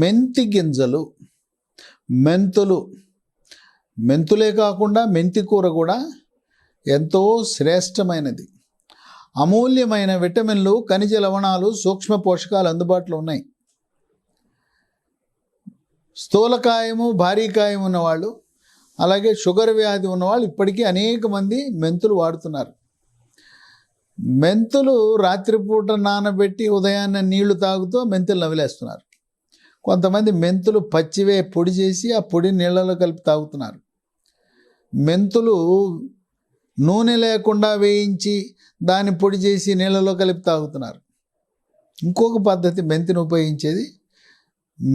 మెంతి గింజలు మెంతులు. మెంతులే కాకుండా మెంతి కూర కూడా ఎంతో శ్రేష్టమైనది. అమూల్యమైన విటమిన్లు ఖనిజ లవణాలు సూక్ష్మ పోషకాలు అందుబాటులో ఉన్నాయి. స్థూలకాయము భారీకాయం ఉన్నవాళ్ళు అలాగే షుగర్ వ్యాధి ఉన్నవాళ్ళు ఇప్పటికీ అనేక మంది మెంతులు వాడుతున్నారు. మెంతులు రాత్రిపూట నానబెట్టి ఉదయాన్నే నీళ్ళు తాగుతూ మెంతులు నవిలేస్తున్నారు కొంతమంది మెంతులు పచ్చివే పొడి చేసి ఆ పొడి నీళ్ళలో కలిపి తాగుతున్నారు. మెంతులు నూనె లేకుండా వేయించి దాన్ని పొడి చేసి నీళ్ళలో కలిపి తాగుతున్నారు. ఇంకొక పద్ధతి మెంతిని ఉపయోగించేది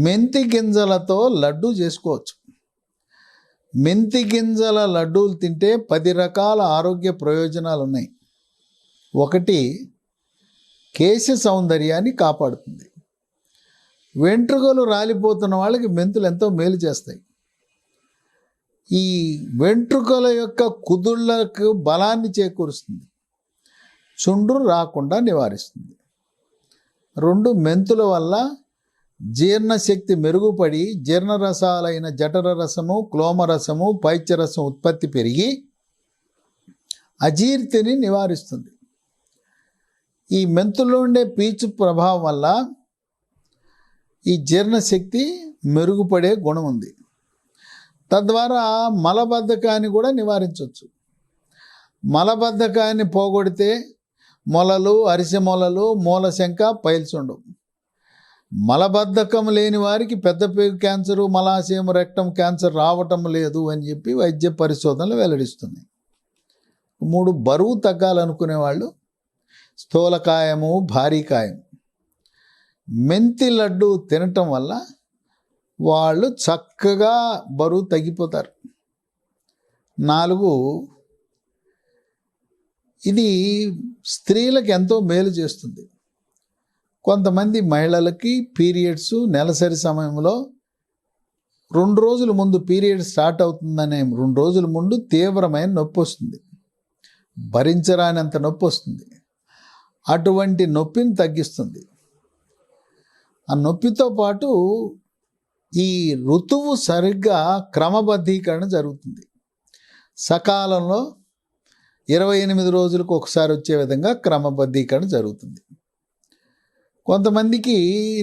మెంతి గింజలతో లడ్డు చేసుకోవచ్చు. మెంతి గింజల లడ్డూలు తింటే పది రకాల ఆరోగ్య ప్రయోజనాలు ఉన్నాయి ఒకటి కేశ సౌందర్యాన్ని కాపాడుతుంది. వెంట్రుకలు రాలిపోతున్న వాళ్ళకి మెంతులు ఎంతో మేలు చేస్తాయి. ఈ వెంట్రుకల యొక్క కుదుళ్ళకు బలాన్ని చేకూరుస్తుంది. చుండ్రు రాకుండా నివారిస్తుంది. రెండు మెంతుల వల్ల జీర్ణశక్తి మెరుగుపడి జీర్ణరసాలైన జఠర రసము క్లోమరసము పైత్యరసం ఉత్పత్తి పెరిగి అజీర్తిని నివారిస్తుంది. ఈ మెంతుల్లో ఉండే పీచు ప్రభావం వల్ల ఈ జీర్ణశక్తి మెరుగుపడే గుణం ఉంది. తద్వారా మలబద్ధకాన్ని కూడా నివారించవచ్చు. మలబద్ధకాన్ని పోగొడితే మొలలు అరిసె మొలలు మూలశంక పైల్చుండవు. మలబద్ధకం లేని వారికి పెద్ద పేగు క్యాన్సరు మలాశయం రెక్టం క్యాన్సర్ రావటం లేదు అని చెప్పి వైద్య పరిశోధనలు వెల్లడిస్తున్నాయి. మూడు బరువు తగ్గాలనుకునే వాళ్ళు స్థూలకాయము భారీకాయం మెంతి లడ్డు తినటం వల్ల వాళ్ళు చక్కగా బరువు తగ్గిపోతారు. నాలుగు ఇది స్త్రీలకు ఎంతో మేలు చేస్తుంది. కొంతమంది మహిళలకి పీరియడ్స్ నెలసరి సమయంలో రెండు రోజుల ముందు పీరియడ్ స్టార్ట్ అవుతుందనే రెండు రోజుల ముందు తీవ్రమైన నొప్పి వస్తుంది. భరించరానంత నొప్పి వస్తుంది. అటువంటి నొప్పిని తగ్గిస్తుంది. ఆ నొప్పితో పాటు ఈ ఋతువు సరిగ్గా క్రమబద్ధీకరణ జరుగుతుంది. సకాలంలో ఇరవై ఎనిమిది రోజులకు ఒకసారి వచ్చే విధంగా క్రమబద్ధీకరణ జరుగుతుంది. కొంతమందికి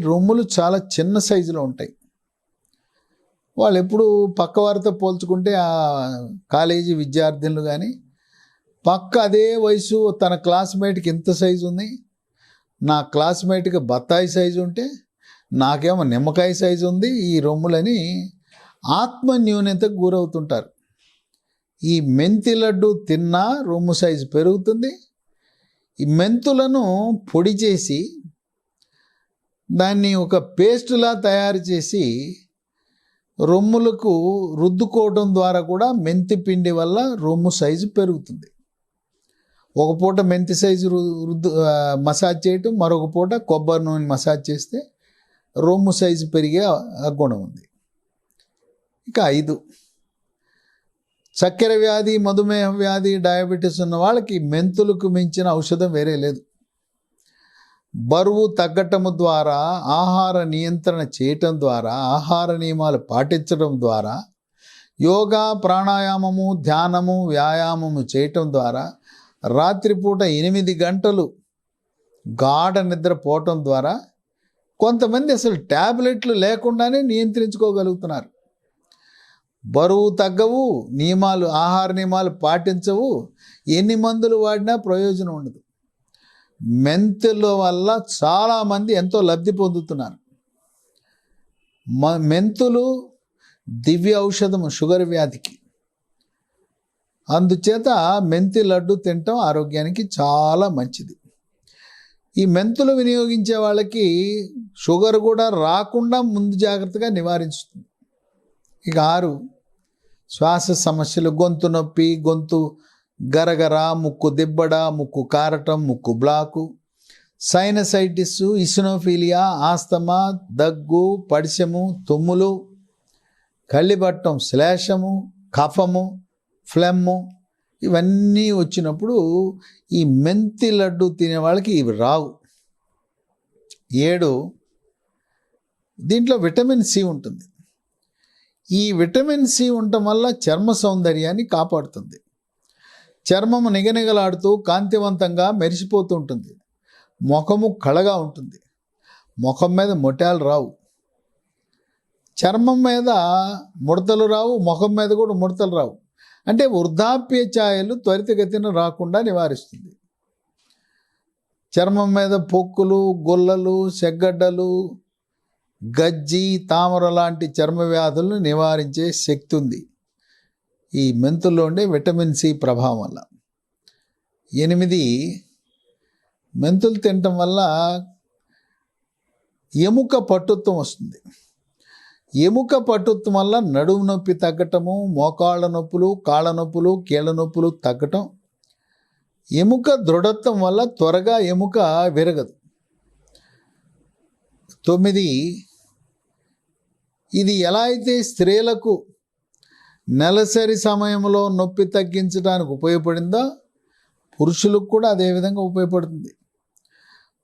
రొమ్ములు చాలా చిన్న సైజులో ఉంటాయి. వాళ్ళు ఎప్పుడు పక్కవారితో పోల్చుకుంటే ఆ కాలేజీ విద్యార్థులు కానీ పక్క అదే వయసు తన క్లాస్మేట్కి ఇంత సైజు ఉంది నా క్లాస్మేట్కి బత్తాయి సైజు ఉంటే నాకేమో నిమ్మకాయ సైజు ఉంది ఈ రొమ్ములని ఆత్మ న్యూనతకు గురవుతుంటారు. ఈ మెంతి లడ్డు తిన్నా రొమ్ము సైజు పెరుగుతుంది. ఈ మెంతులను పొడి చేసి దాన్ని ఒక పేస్టులా తయారు చేసి రొమ్ములకు రుద్దుకోవడం ద్వారా కూడా మెంతి పిండి వల్ల రొమ్ము సైజు పెరుగుతుంది. ఒక పూట మెంతి సైజు రుద్దు మసాజ్ చేయటం మరొక పూట కొబ్బరి నూనె మసాజ్ చేస్తే రొమ్ము సైజు పెరిగే గుణం ఉంది. ఇక ఐదు. చక్కెర వ్యాధి మధుమేహ వ్యాధి డయాబెటీస్ ఉన్న వాళ్ళకి మెంతులకు మించిన ఔషధం వేరే లేదు. బరువు తగ్గటము ద్వారా ఆహార నియంత్రణ చేయటం ద్వారా ఆహార నియమాలు పాటించడం ద్వారా యోగా ప్రాణాయామము ధ్యానము వ్యాయామము చేయటం ద్వారా రాత్రిపూట ఎనిమిది గంటలు గాఢ నిద్ర పోవటం ద్వారా కొంతమంది అసలు ట్యాబ్లెట్లు లేకుండానే నియంత్రించుకోగలుగుతున్నారు. బరువు తగ్గవు నియమాలు ఆహార నియమాలు పాటించవు ఎన్ని మందులు వాడినా ప్రయోజనం ఉండదు. మెంతుల వల్ల చాలామంది ఎంతో లబ్ధి పొందుతున్నారు. మ మెంతులు దివ్య ఔషధము షుగర్ వ్యాధికి. అందుచేత మెంతి లడ్డు తినటం ఆరోగ్యానికి చాలా మంచిది. ఈ మెంతులు వినియోగించే వాళ్ళకి షుగర్ కూడా రాకుండా ముందు జాగ్రత్తగా నివారించుతుంది. ఇక ఆరు శ్వాస సమస్యలు గొంతు నొప్పి గొంతు గరగర ముక్కు దిబ్బడ ముక్కు కారటం ముక్కు బ్లాకు సైనసైటిస్ ఇసినోఫీలియా ఆస్తమా దగ్గు పడిశము తుమ్ములు కళ్ళిబట్టం శ్లేషము కఫము ఫ్లెమ్ము ఇవన్నీ వచ్చినప్పుడు ఈ మెంతి లడ్డు తినే వాళ్ళకి ఇవి రావు. ఏడు దీంట్లో విటమిన్ సి ఉంటుంది. ఈ విటమిన్ సి ఉండటం వల్ల చర్మ సౌందర్యాన్ని కాపాడుతుంది. చర్మము నిగనిగలాడుతూ కాంతివంతంగా మెరిసిపోతూ ఉంటుంది. ముఖము కళగా ఉంటుంది. ముఖం మీద మొటాలు రావు. చర్మం మీద ముడతలు రావు ముఖం మీద కూడా ముడతలు రావు. అంటే వృద్ధాప్య ఛాయలు త్వరితగతిన రాకుండా నివారిస్తుంది. చర్మం మీద పొక్కులు గొల్లలు సెగ్గడ్డలు గజ్జి తామర లాంటి చర్మ వ్యాధులను నివారించే శక్తి ఉంది. ఈ మెంతుల్లో ఉండే విటమిన్ సి ప్రభావం వల్ల. ఎనిమిది మెంతులు తినటం వల్ల ఎముక పట్టుత్వం వస్తుంది. ఎముక పట్టుత్ వల్ల నడుము నొప్పి తగ్గటము మోకాళ్ళ నొప్పులు కాళ్ళ నొప్పులు కీళ్ళ నొప్పులు తగ్గటం. ఎముక దృఢత్వం వల్ల త్వరగా ఎముక విరగదు. తొమ్మిది ఇది ఎలా అయితే స్త్రీలకు నెలసరి సమయంలో నొప్పి తగ్గించడానికి ఉపయోగపడిందో పురుషులకు కూడా అదే విధంగా ఉపయోగపడుతుంది.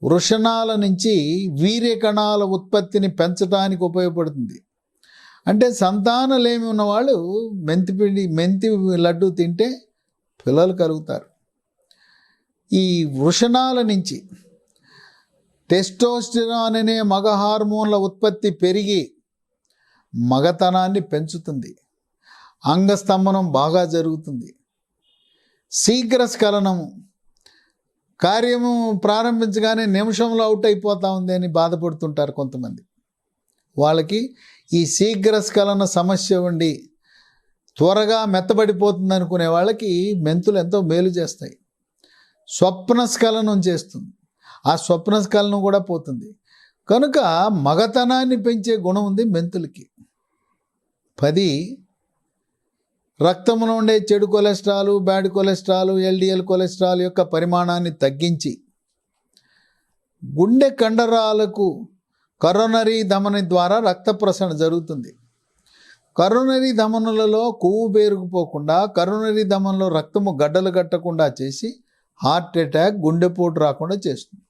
వృషణాల నుంచి వీర్య కణాల ఉత్పత్తిని పెంచడానికి ఉపయోగపడుతుంది. అంటే సంతానలేమి ఉన్నవాళ్ళు మెంతి పిండి మెంతి లడ్డు తింటే పిల్లలు కలుగుతారు ఈ వృషణాల నుంచి టెస్టోస్టిరాన్ అనే మగ హార్మోన్ల ఉత్పత్తి పెరిగి మగతనాన్ని పెంచుతుంది. అంగస్తంభనం బాగా జరుగుతుంది. శీఘ్ర స్ఖలనము కార్యము ప్రారంభించగానే నిమిషంలో అవుట్ అయిపోతా ఉంది అని బాధపడుతుంటారు కొంతమంది. వాళ్ళకి ఈ శీఘ్ర స్ఖలన సమస్య ఉండి త్వరగా మెత్తబడిపోతుంది అనుకునే వాళ్ళకి మెంతులు ఎంతో మేలు చేస్తాయి. స్వప్న స్ఖలనం చేస్తుంది. ఆ స్వప్న స్ఖలనం కూడా పోతుంది. కనుక మగతనాన్ని పెంచే గుణం ఉంది మెంతులకి. పది రక్తంలో ఉండే చెడు cholesterol bad cholesterol LDL cholesterol యొక్క పరిమాణాన్ని తగ్గించి గుండె కండరాలకు కరోనరీ ధమని ద్వారా రక్త ప్రసరణ జరుగుతుంది. కరోనరీ ధమనులలో కొవ్వు పేరుకుపోకుండా కరోనరీ ధమనులో రక్తము గడ్డలు కట్టకుండా చేసి హార్ట్ అటాక్ గుండెపోటు రాకుండా చేస్తుంది.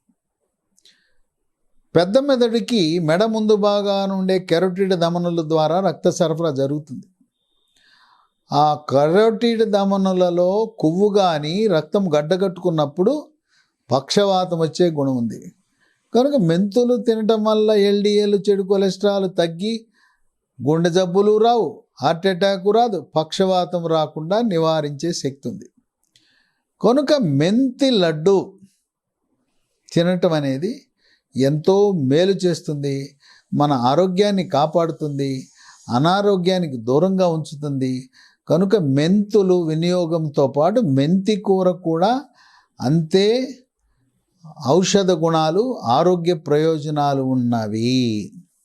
పెద్ద మెదడుకి మెడ ముందు భాగాన ఉండే కెరోటిడ్ ధమనుల ద్వారా రక్త సరఫరా జరుగుతుంది. ఆ కెరోటిడ్ ధమనులలో కొవ్వు కానీ రక్తం గడ్డగట్టుకున్నప్పుడు పక్షవాతం వచ్చే గుణం ఉంది. కనుక మెంతులు తినటం వల్ల ఎల్డిఎల్ చెడు కొలెస్ట్రాల్ తగ్గి గుండె జబ్బులు రావు హార్ట్ అటాక్ రాదు పక్షవాతం రాకుండా నివారించే శక్తి ఉంది. కనుక మెంతి లడ్డు తినటం అనేది ఎంతో మేలు చేస్తుంది మన ఆరోగ్యాన్ని కాపాడుతుంది అనారోగ్యానికి దూరంగా ఉంచుతుంది. కనుక మెంతులు వినియోగంతో పాటు మెంతి కూర కూడా అంతే ఔషధ గుణాలు ఆరోగ్య ప్రయోజనాలు ఉన్నవి.